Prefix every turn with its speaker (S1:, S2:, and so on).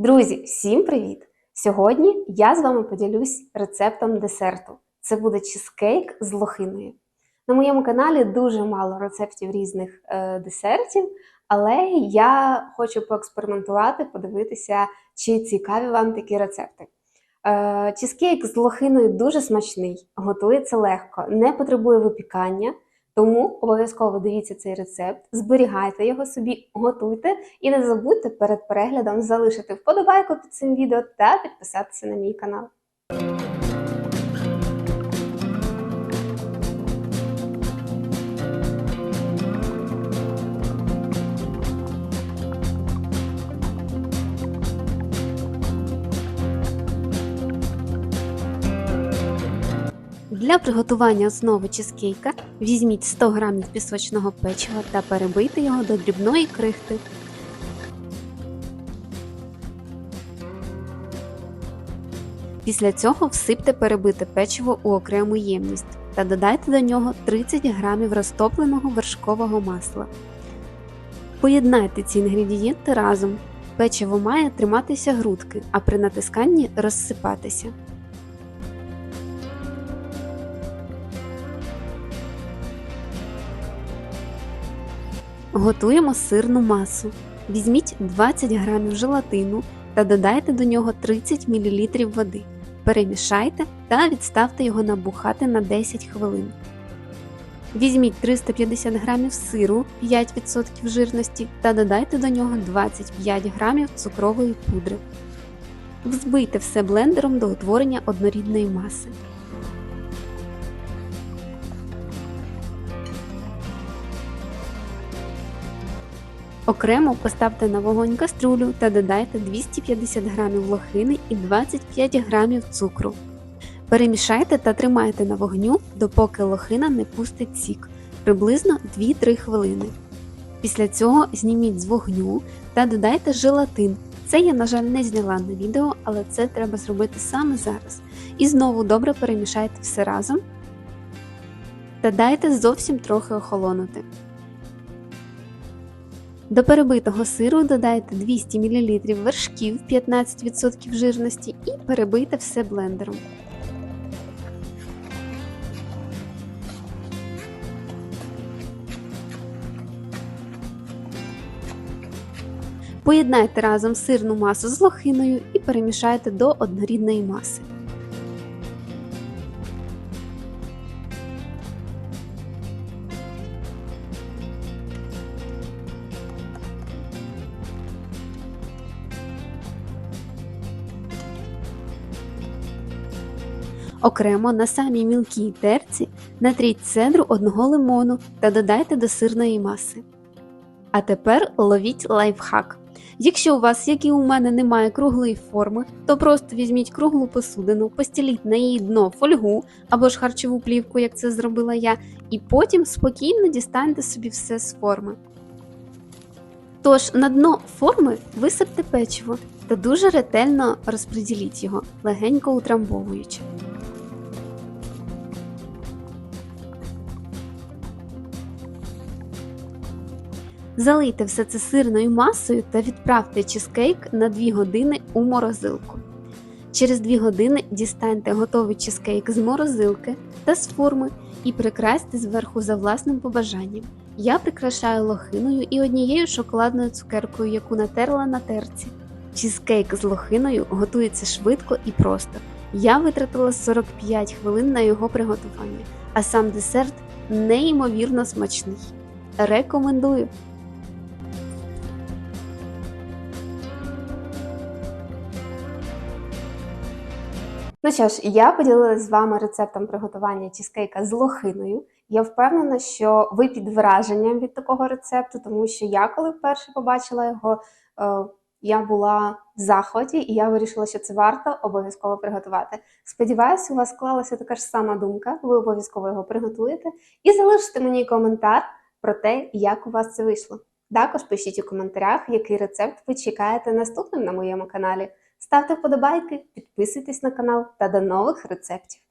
S1: Друзі, всім привіт! Сьогодні я з вами поділюсь рецептом десерту. Це буде чизкейк з лохиною. На моєму каналі дуже мало рецептів різних е, десертів, але я хочу поекспериментувати, подивитися, чи цікаві вам такі рецепти. Е, чизкейк з лохиною дуже смачний, готується легко, не потребує випікання. Тому обов'язково дивіться цей рецепт, зберігайте його собі, готуйте і не забудьте перед переглядом залишити вподобайку під цим відео та підписатися на мій канал. Для приготування основи чизкейка візьміть 100 г пісочного печива та перебийте його до дрібної крихти. Після цього всипте перебите печиво у окрему ємність та додайте до нього 30 г розтопленого вершкового масла. Поєднайте ці інгредієнти разом. Печиво має триматися грудки, а при натисканні розсипатися. Готуємо сирну масу. Візьміть 20 г желатину та додайте до нього 30 мл води. Перемішайте та відставте його набухати на 10 хвилин. Візьміть 350 г сиру 5% жирності та додайте до нього 25 г цукрової пудри. Взбийте все блендером до утворення однорідної маси. Окремо поставте на вогонь каструлю та додайте 250 г лохини і 25 г цукру. Перемішайте та тримайте на вогню, допоки лохина не пустить сік приблизно 2-3 хвилини. Після цього зніміть з вогню та додайте желатин. Це я, на жаль, не зняла на відео, але це треба зробити саме зараз. І знову добре перемішайте все разом та дайте зовсім трохи охолонути. До перебитого сиру додайте 200 мл вершків 15% жирності і перебийте все блендером. Поєднайте разом сирну масу з лохиною і перемішайте до однорідної маси. Окремо на самій мілкій терці натріть цедру одного лимону та додайте до сирної маси. А тепер ловіть лайфхак. Якщо у вас, як і у мене, немає круглої форми, то просто візьміть круглу посудину, постіліть на її дно фольгу або ж харчову плівку, як це зробила я, і потім спокійно дістаньте собі все з форми. Тож на дно форми висипте печиво та дуже ретельно розподіліть його, легенько утрамбовуючи. Залийте все це сирною масою та відправте чизкейк на 2 години у морозилку. Через 2 години дістаньте готовий чизкейк з морозилки та з форми і прикрасьте зверху за власним побажанням. Я прикрашаю лохиною і однією шоколадною цукеркою, яку натерла на терці. Чизкейк з лохиною готується швидко і просто. Я витратила 45 хвилин на його приготування, а сам десерт неймовірно смачний. Рекомендую! Ну що ж, я поділилася з вами рецептом приготування чізкейка з лохиною. Я впевнена, що ви під враженням від такого рецепту, тому що я, коли вперше побачила його, е, я була в захваті, і я вирішила, що це варто обов'язково приготувати. Сподіваюся, у вас склалася така ж сама думка, ви обов'язково його приготуєте і залишите мені коментар про те, як у вас це вийшло. Також пишіть у коментарях, який рецепт ви чекаєте наступним на моєму каналі. Ставте вподобайки, підписуйтесь на канал та до нових рецептів!